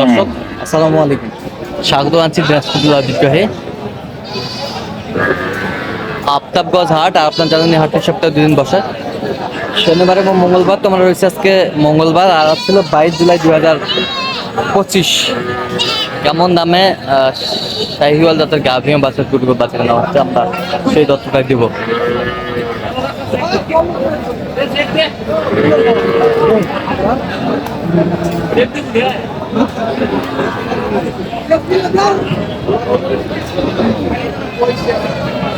দর্শক আসসালামু আলাইকুম। স্বাগত আনছি দিনাজপুর জেলা বিদ্রোহে আফতাবগঞ্জ হাট আর আপনার জানেন হাটের সপ্তাহে দুদিন বসে। শনিবার এবং মঙ্গলবার তোমার রয়েছে আজকে মঙ্গলবার আর ছিল বাইশ জুলাই দু হাজার পঁচিশ। কেমন দামে শাহিওয়াল জাতের গাভিয়া বাচ্চা টুটুকো বাচ্চা কেনা হচ্ছে আমরা সেই তথ্যটা দিব।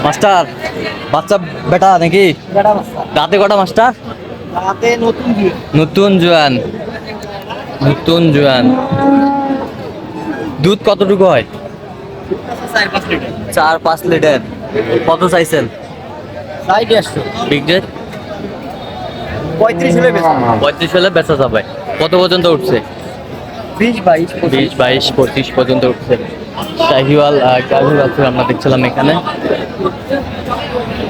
মাস্টার বাচ্চা বেটা নাকি? দাঁতে কটা মাস্টার? রাতে নতুন জোয়ান। নতুন জোয়ান। দুধ কতটুকু হয়? চার পাঁচ লিটার। কত চাইছেন? বিঘে পঁয়ত্রিশ হলে বেশি পঁয়ত্রিশ হলে বেচা যাবে। কত পর্যন্ত উঠছে? বিশ বাইশ বিশ বাইশ পঁচিশ পর্যন্ত উঠছে। শাহিওয়াল গাভীর বাছুর আমরা দেখছিলাম এখানে।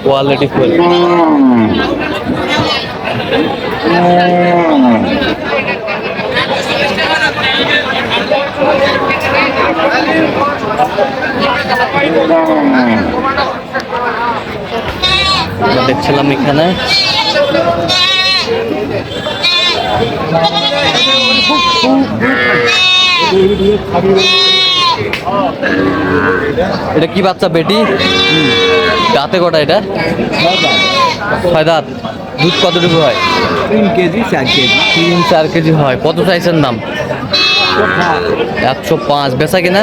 কোয়ালিটি ফুল আমরা দেখছিলাম এখানে। এটা কি বাচ্চা বেটি? দাঁতে কটা এটা? ছয় দাঁত। দুধ কতটুকু হয়? তিন কেজি চার কেজি। তিন চার কেজি হয়। কত চাইছেন দাম একশো পাঁচ। বেচা কিনা?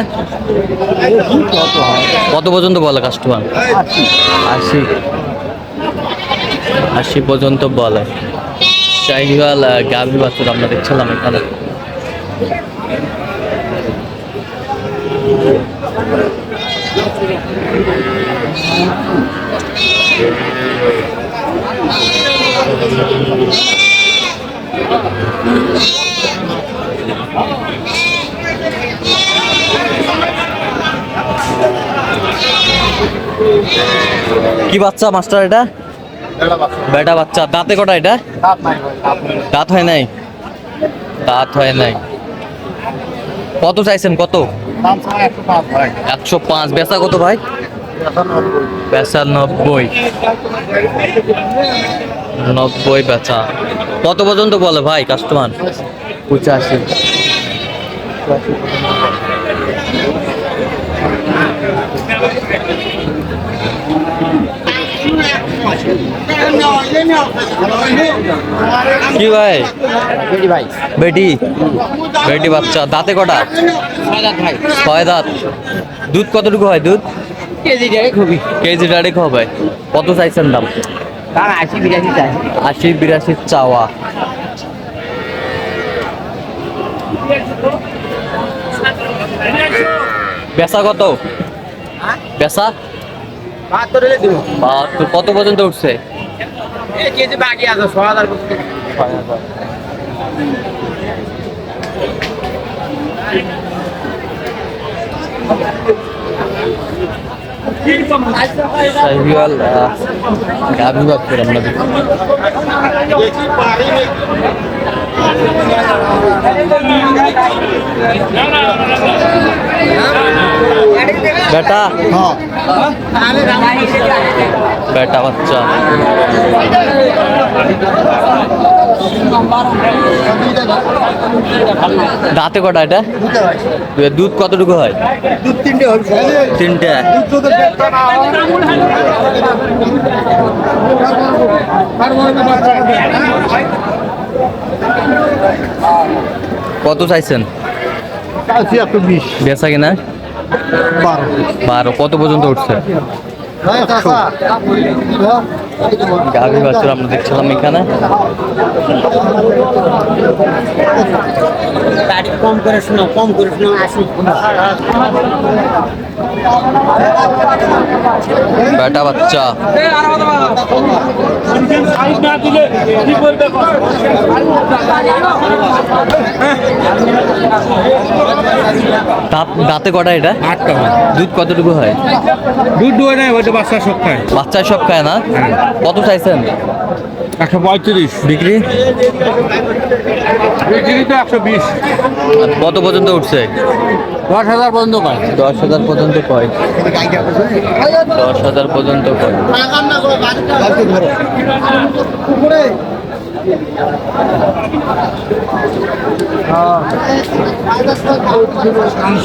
কত পর্যন্ত বলে কাস্টমার আশি। আশি। আশি পর্যন্ত বলে। শাহিওয়াল গাভী বাছুর আমরা দেখছিলাম এখানে। কি বাচ্চা মাস্টার এটা? বেটা বাচ্চা। দাঁতে কটা এটা? দাঁত হয় নাই? দাঁত হয় নাই। কত চাইছেন কত? একশো পাঁচ ভাই। একশো পাঁচ। বেচা কত ভাই? বেচা নব্বই। নব্বই। বেচা। কত পর্যন্ত বলে ভাই কাস্টমার? পঁচাশি। কি ভাই? কেজি ভাই। বেটি? বেটি বাচ্চা। দাঁতে কটা? ছয় দাঁত। দুধ কতটুকু হয় দুধ? কেজি দেয় খুবই কেজি ডাইরেক্ট হবে। কত চাইছেন দাম? তার আশি বিরাশি চাই আশি বিরাশি চাওয়া বেচা কত বাহাত্তর বাহাত্তর। কত পর্যন্ত উঠছে? কেজি বাকি আছে ছ হাজার গাভী বাচ্চার আমরা দেখি। বেটা। বেটা বাচ্চা। দাঁতে কটা এটা? দুধ কতটুকু হয়? তিনটে। তিনটে কত চাইছেন? চাইছি বেচা কিনা? বারো। কত পর্যন্ত উঠছে? গাভী বাছুর আমরা দেখছিলাম এখানে। কম করে শোনো কম করে শোনো আসি বেটা বাচ্চা। দাঁত দাঁতে কটা এটা? আটটা হয়। দুধ কতটুকু হয়? দুধ দুয়ে নেয় ওইটা বাচ্চা সব খায়। বাচ্চা সব খায় না? কত চাইছেন? একশো পঁয়ত্রিশ। বিক্রি? বিক্রি তো একশো বিশ। কত পর্যন্ত উঠছে? দশ হাজার পর্যন্ত কয় দশ হাজার পর্যন্ত কয় দশ হাজার পর্যন্ত কয়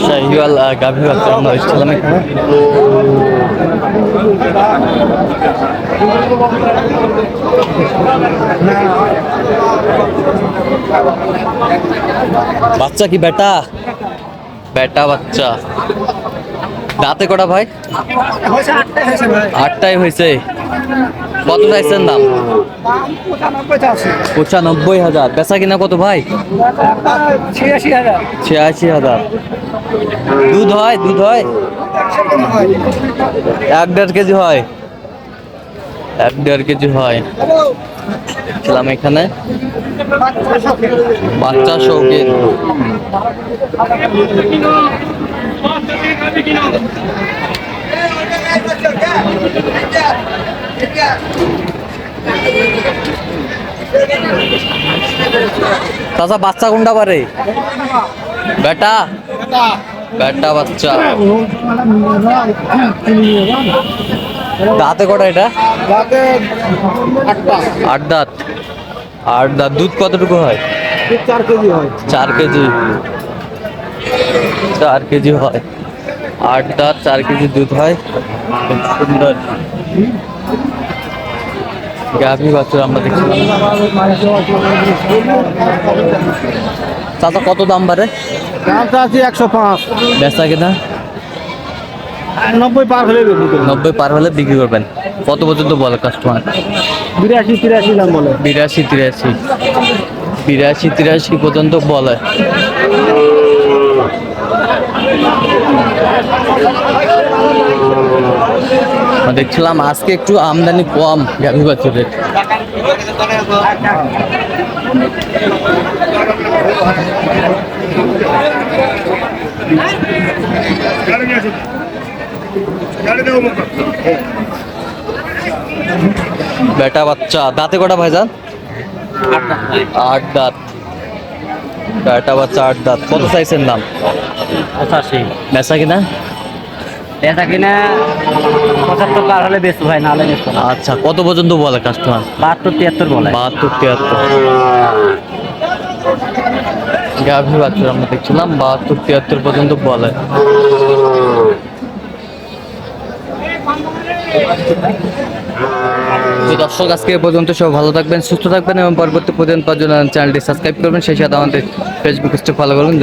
শাহিওয়াল গাভী বাচ্চা আমরা এসেছিলাম এখানে বাচ্চা কি বেটা? বেটা বাচ্চা। দাঁতে কটা ভাই। আটটাই হয়েছে। কত চাইছেন দাম? পঁচানব্বই হাজার। বেচা কিনা কত ভাই? ছিয়াশি হাজার। দুধ হয়? দুধ হয়? এক দেড় কেজি হয়? এক দেড় কেজি হয়। ছিলাম এখানে। বাচ্চা শৌখিন। চাচা বাচ্চা কোনটা পারে? বেটা। বেটা বাচ্চা। দাঁতে কটা এটা? আট দাঁত। আট দাঁত। দুধ কতটুকু হয় চার কেজি হয়? চার কেজি। চার কেজি হয়। আট দাঁত, চার কেজি দুধ হয়। খুব সুন্দর। গাভী বাছুর আমরা দেখছি। চাচা কত দাম বাড়ে? দামটা আছে একশো পাঁচ। বেচা কিনা? নব্বই পার হলে নব্বই পার হলে বিক্রি করবেন। কত পর্যন্ত বলে কাস্টমার বিরাশি তিরাশি দাম বলে। বিরাশি তিরাশি। বিরাশি তিরাশি পর্যন্ত বলে। দেখছিলাম আজকে একটু আমদানি কম গাভী বাছুরের বেটা বাচ্চা দাঁতে কটা ভাইজান? আট দাঁত। বেটা বাচ্চা আট দাঁত। কত চাইছেন দাম পঁচাশি। বেচা কিনা? এটা কিনা পঁচাত্তর পার হলে বেশি ভাই নাহলে বেশি আচ্ছা কত পর্যন্ত বলে কাস্টমার বাহাত্তর তিয়াত্তর বলে। বাহাত্তর তিয়াত্তর। গাভী বাছুর আমরা দেখছিলাম বাহাত্তর তিয়াত্তর পর্যন্ত বলে। তো দর্শক আজকে পর্যন্ত সব ভালো থাকবেন সুস্থ থাকবেন এবং পরবর্তী পর্যন্ত চ্যানেলটি সাবস্ক্রাইব করবেন। সেই সাথে আমাদের ফেসবুক পেজটি ফলো করবেন।